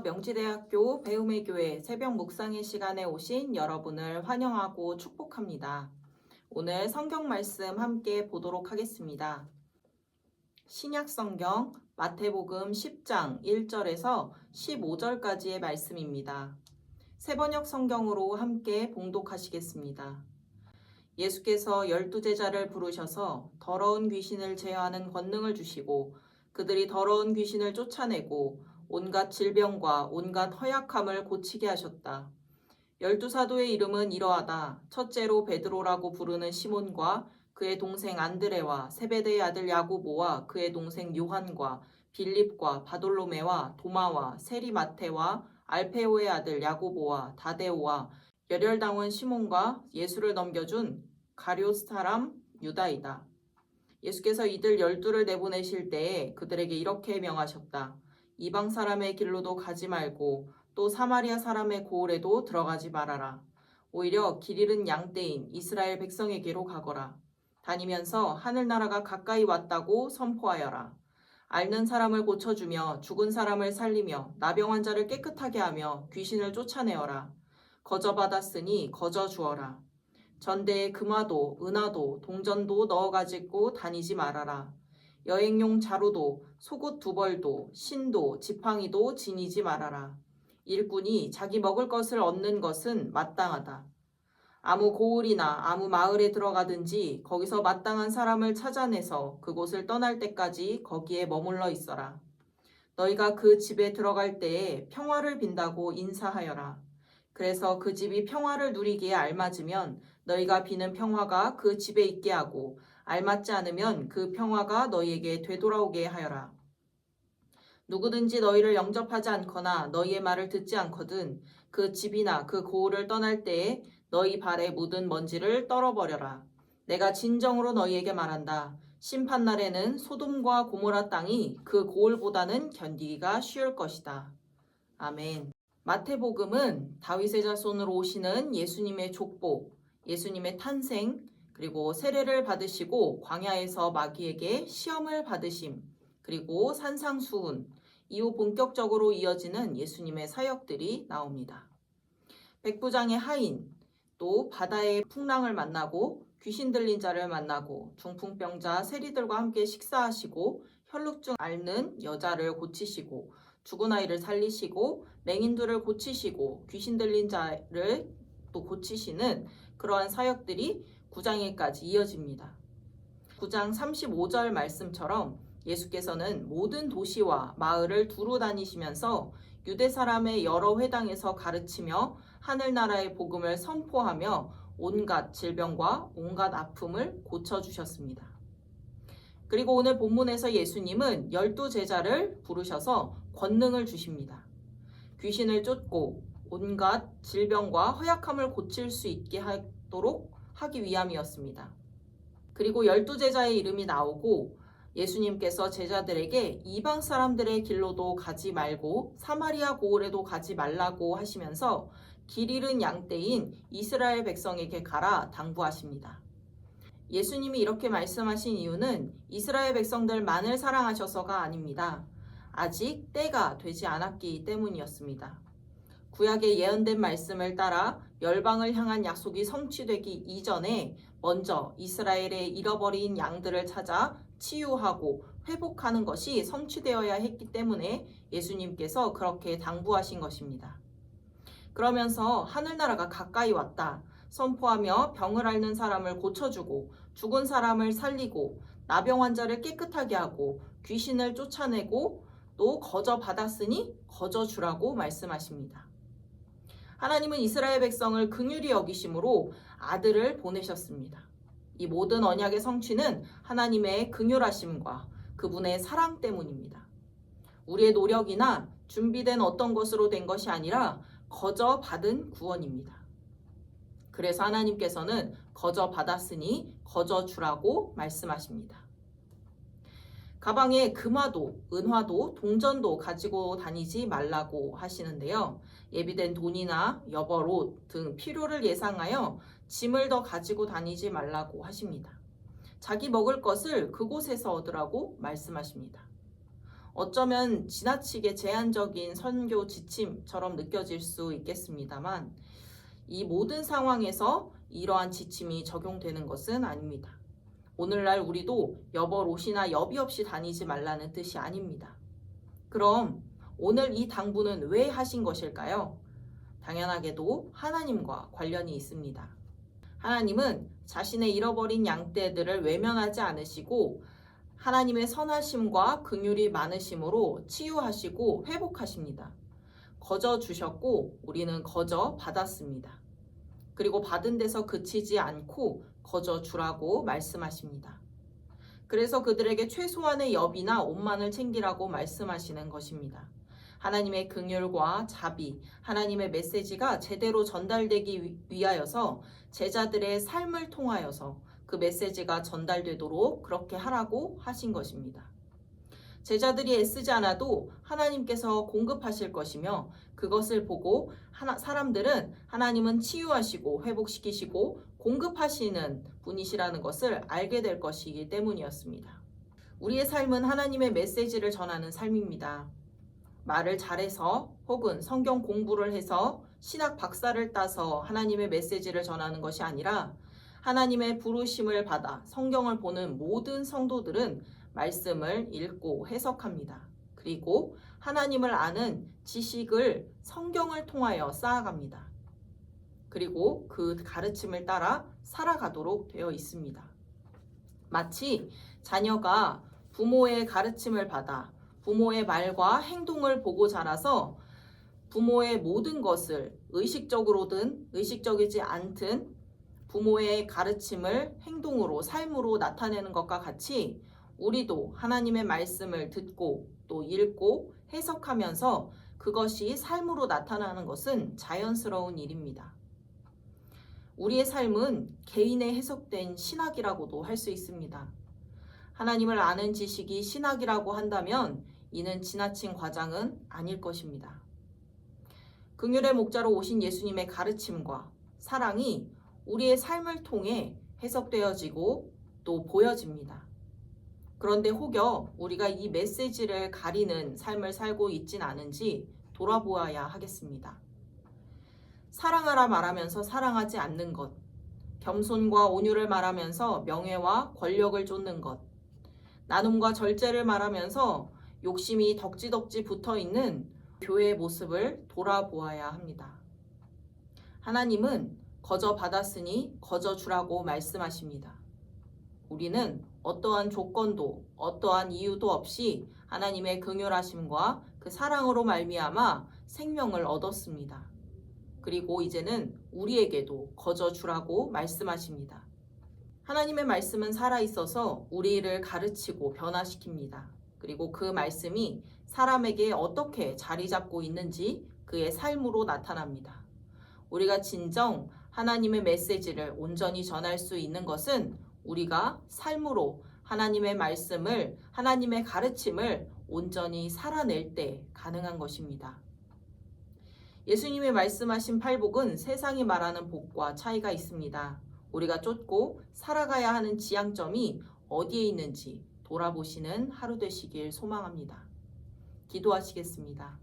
명지대학교 배움의 교회 새벽 묵상의 시간에 오신 여러분을 환영하고 축복합니다. 오늘 성경 말씀 함께 보도록 하겠습니다. 신약 성경 마태복음 10장 1절에서 15절까지의 말씀입니다. 세번역 성경으로 함께 봉독하시겠습니다. 예수께서 열두 제자를 부르셔서 더러운 귀신을 제어하는 권능을 주시고 그들이 더러운 귀신을 쫓아내고 온갖 질병과 온갖 허약함을 고치게 하셨다. 열두 사도의 이름은 이러하다. 첫째로 베드로라고 부르는 시몬과 그의 동생 안드레와 세베대의 아들 야고보와 그의 동생 요한과 빌립과 바돌로메와 도마와 세리마테와 알페오의 아들 야고보와 다데오와 열혈당원 시몬과 예수를 넘겨준 사람 유다이다. 예수께서 이들 열두를 내보내실 때에 그들에게 이렇게 명하셨다. 이방 사람의 길로도 가지 말고 또 사마리아 사람의 고을에도 들어가지 말아라. 오히려 길 잃은 양떼인 이스라엘 백성에게로 가거라. 다니면서 하늘나라가 가까이 왔다고 선포하여라. 앓는 사람을 고쳐주며 죽은 사람을 살리며 나병 환자를 깨끗하게 하며 귀신을 쫓아내어라. 거저 받았으니 거저 주어라. 전대에 금화도 은화도 동전도 넣어 가지고 다니지 말아라. 여행용 자루도 속옷 두 벌도 신도 지팡이도 지니지 말아라. 일꾼이 자기 먹을 것을 얻는 것은 마땅하다. 아무 고을이나 아무 마을에 들어가든지 거기서 마땅한 사람을 찾아내서 그곳을 떠날 때까지 거기에 머물러 있어라. 너희가 그 집에 들어갈 때에 평화를 빈다고 인사하여라. 그래서 그 집이 평화를 누리기에 알맞으면 너희가 비는 평화가 그 집에 있게 하고 알맞지 않으면 그 평화가 너희에게 되돌아오게 하여라. 누구든지 너희를 영접하지 않거나 너희의 말을 듣지 않거든 그 집이나 그 고을을 떠날 때에 너희 발에 묻은 먼지를 떨어버려라. 내가 진정으로 너희에게 말한다. 심판 날에는 소돔과 고모라 땅이 그 고을보다는 견디기가 쉬울 것이다. 아멘. 마태복음은 다윗의 자손으로 오시는 예수님의 족보, 예수님의 탄생, 그리고 세례를 받으시고 광야에서 마귀에게 시험을 받으심, 그리고 산상수훈, 이후 본격적으로 이어지는 예수님의 사역들이 나옵니다. 백부장의 하인, 또 바다의 풍랑을 만나고 귀신 들린 자를 만나고 중풍병자 세리들과 함께 식사하시고 혈루증 앓는 여자를 고치시고 죽은 아이를 살리시고 맹인들을 고치시고 귀신 들린 자를 또 고치시는 그러한 사역들이 9장에까지 이어집니다. 9장 35절 말씀처럼 예수께서는 모든 도시와 마을을 두루 다니시면서 유대 사람의 여러 회당에서 가르치며 하늘나라의 복음을 선포하며 온갖 질병과 온갖 아픔을 고쳐주셨습니다. 그리고 오늘 본문에서 예수님은 열두 제자를 부르셔서 권능을 주십니다. 귀신을 쫓고 온갖 질병과 허약함을 고칠 수 있게 하도록 하기 위함이었습니다. 그리고 열두 제자의 이름이 나오고 예수님께서 제자들에게 이방 사람들의 길로도 가지 말고 사마리아 고을에도 가지 말라고 하시면서 길 잃은 양떼인 이스라엘 백성에게 가라 당부하십니다. 예수님이 이렇게 말씀하신 이유는 이스라엘 백성들만을 사랑하셔서가 아닙니다. 아직 때가 되지 않았기 때문이었습니다. 구약의 예언된 말씀을 따라 열방을 향한 약속이 성취되기 이전에 먼저 이스라엘의 잃어버린 양들을 찾아 치유하고 회복하는 것이 성취되어야 했기 때문에 예수님께서 그렇게 당부하신 것입니다. 그러면서 하늘나라가 가까이 왔다. 선포하며 병을 앓는 사람을 고쳐주고 죽은 사람을 살리고 나병 환자를 깨끗하게 하고 귀신을 쫓아내고 또 거저 받았으니 거저 주라고 말씀하십니다. 하나님은 이스라엘 백성을 긍휼히 여기심으로 아들을 보내셨습니다. 이 모든 언약의 성취는 하나님의 긍휼하심과 그분의 사랑 때문입니다. 우리의 노력이나 준비된 어떤 것으로 된 것이 아니라 거저 받은 구원입니다. 그래서 하나님께서는 거저 받았으니 거저 주라고 말씀하십니다. 가방에 금화도, 은화도, 동전도 가지고 다니지 말라고 하시는데요. 예비된 돈이나 여벌 옷 등 필요를 예상하여 짐을 더 가지고 다니지 말라고 하십니다. 자기 먹을 것을 그곳에서 얻으라고 말씀하십니다. 어쩌면 지나치게 제한적인 선교 지침처럼 느껴질 수 있겠습니다만 이 모든 상황에서 이러한 지침이 적용되는 것은 아닙니다. 오늘날 우리도 여벌 옷이나 여비 없이 다니지 말라는 뜻이 아닙니다. 그럼 오늘 이 당부는 왜 하신 것일까요? 당연하게도 하나님과 관련이 있습니다. 하나님은 자신의 잃어버린 양떼들을 외면하지 않으시고 하나님의 선하심과 긍휼이 많으심으로 치유하시고 회복하십니다. 거저 주셨고 우리는 거저 받았습니다. 그리고 받은 데서 그치지 않고 거저 주라고 말씀하십니다. 그래서 그들에게 최소한의 엽이나 옷만을 챙기라고 말씀하시는 것입니다. 하나님의 긍휼과 자비, 하나님의 메시지가 제대로 전달되기 위하여서 제자들의 삶을 통하여서 그 메시지가 전달되도록 그렇게 하라고 하신 것입니다. 제자들이 애쓰지 않아도 하나님께서 공급하실 것이며 그것을 보고 하나, 사람들은 하나님은 치유하시고 회복시키시고 공급하시는 분이시라는 것을 알게 될 것이기 때문이었습니다. 우리의 삶은 하나님의 메시지를 전하는 삶입니다. 말을 잘해서 혹은 성경 공부를 해서 신학 박사를 따서 하나님의 메시지를 전하는 것이 아니라 하나님의 부르심을 받아 성경을 보는 모든 성도들은 말씀을 읽고 해석합니다. 그리고 하나님을 아는 지식을 성경을 통하여 쌓아갑니다. 그리고 그 가르침을 따라 살아가도록 되어 있습니다. 마치 자녀가 부모의 가르침을 받아 부모의 말과 행동을 보고 자라서 부모의 모든 것을 의식적으로든 의식적이지 않든 부모의 가르침을 행동으로 삶으로 나타내는 것과 같이 우리도 하나님의 말씀을 듣고 또 읽고 해석하면서 그것이 삶으로 나타나는 것은 자연스러운 일입니다. 우리의 삶은 개인의 해석된 신학이라고도 할 수 있습니다. 하나님을 아는 지식이 신학이라고 한다면 이는 지나친 과장은 아닐 것입니다. 긍휼의 목자로 오신 예수님의 가르침과 사랑이 우리의 삶을 통해 해석되어지고 또 보여집니다. 그런데 혹여 우리가 이 메시지를 가리는 삶을 살고 있진 않은지 돌아보아야 하겠습니다. 사랑하라 말하면서 사랑하지 않는 것, 겸손과 온유를 말하면서 명예와 권력을 쫓는 것, 나눔과 절제를 말하면서 욕심이 덕지덕지 붙어 있는 교회의 모습을 돌아보아야 합니다. 하나님은 거저 받았으니 거저 주라고 말씀하십니다. 우리는 어떠한 조건도 어떠한 이유도 없이 하나님의 긍휼하심과 그 사랑으로 말미암아 생명을 얻었습니다. 그리고 이제는 우리에게도 거저 주라고 말씀하십니다. 하나님의 말씀은 살아 있어서 우리를 가르치고 변화시킵니다. 그리고 그 말씀이 사람에게 어떻게 자리 잡고 있는지 그의 삶으로 나타납니다. 우리가 진정 하나님의 메시지를 온전히 전할 수 있는 것은 우리가 삶으로 하나님의 말씀을, 하나님의 가르침을 온전히 살아낼 때 가능한 것입니다. 예수님이 말씀하신 팔복은 세상이 말하는 복과 차이가 있습니다. 우리가 쫓고 살아가야 하는 지향점이 어디에 있는지 돌아보시는 하루 되시길 소망합니다. 기도하시겠습니다.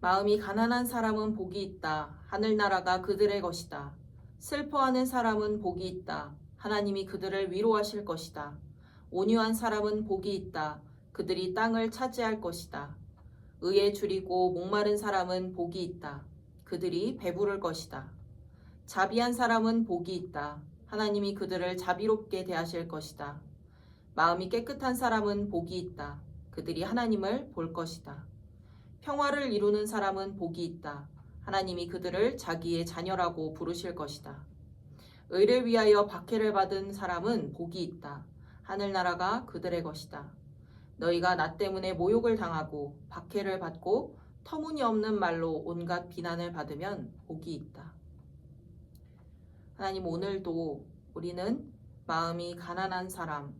마음이 가난한 사람은 복이 있다. 하늘나라가 그들의 것이다. 슬퍼하는 사람은 복이 있다. 하나님이 그들을 위로하실 것이다. 온유한 사람은 복이 있다. 그들이 땅을 차지할 것이다. 의에 줄이고 목마른 사람은 복이 있다. 그들이 배부를 것이다. 자비한 사람은 복이 있다. 하나님이 그들을 자비롭게 대하실 것이다. 마음이 깨끗한 사람은 복이 있다. 그들이 하나님을 볼 것이다. 평화를 이루는 사람은 복이 있다. 하나님이 그들을 자기의 자녀라고 부르실 것이다. 의를 위하여 박해를 받은 사람은 복이 있다. 하늘나라가 그들의 것이다. 너희가 나 때문에 모욕을 당하고 박해를 받고 터무니없는 말로 온갖 비난을 받으면 복이 있다. 하나님 오늘도 우리는 마음이 가난한 사람,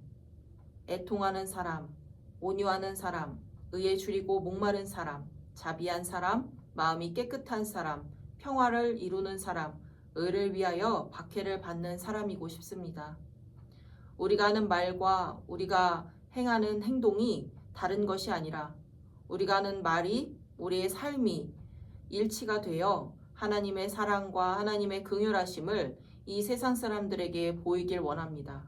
애통하는 사람, 온유하는 사람, 의에 줄이고 목마른 사람, 자비한 사람, 마음이 깨끗한 사람, 평화를 이루는 사람, 의를 위하여 박해를 받는 사람이고 싶습니다. 우리가 하는 말과 우리가 행하는 행동이 다른 것이 아니라 우리가 하는 말이 우리의 삶이 일치가 되어 하나님의 사랑과 하나님의 긍휼하심을 이 세상 사람들에게 보이길 원합니다.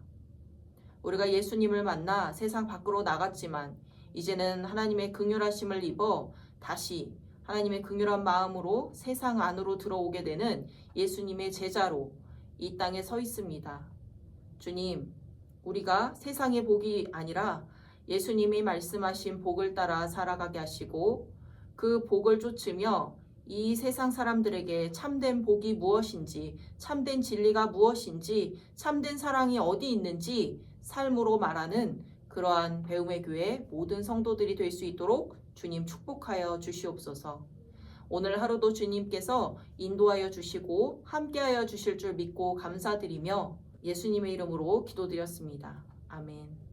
우리가 예수님을 만나 세상 밖으로 나갔지만 이제는 하나님의 긍휼하심을 입어 다시 하나님의 긍휼한 마음으로 세상 안으로 들어오게 되는 예수님의 제자로 이 땅에 서 있습니다. 주님, 우리가 세상의 복이 아니라 예수님이 말씀하신 복을 따라 살아가게 하시고 그 복을 쫓으며 이 세상 사람들에게 참된 복이 무엇인지, 참된 진리가 무엇인지, 참된 사랑이 어디 있는지 삶으로 말하는 그러한 배움의 교회 모든 성도들이 될 수 있도록 주님 축복하여 주시옵소서. 오늘 하루도 주님께서 인도하여 주시고 함께하여 주실 줄 믿고 감사드리며 예수님의 이름으로 기도드렸습니다. 아멘.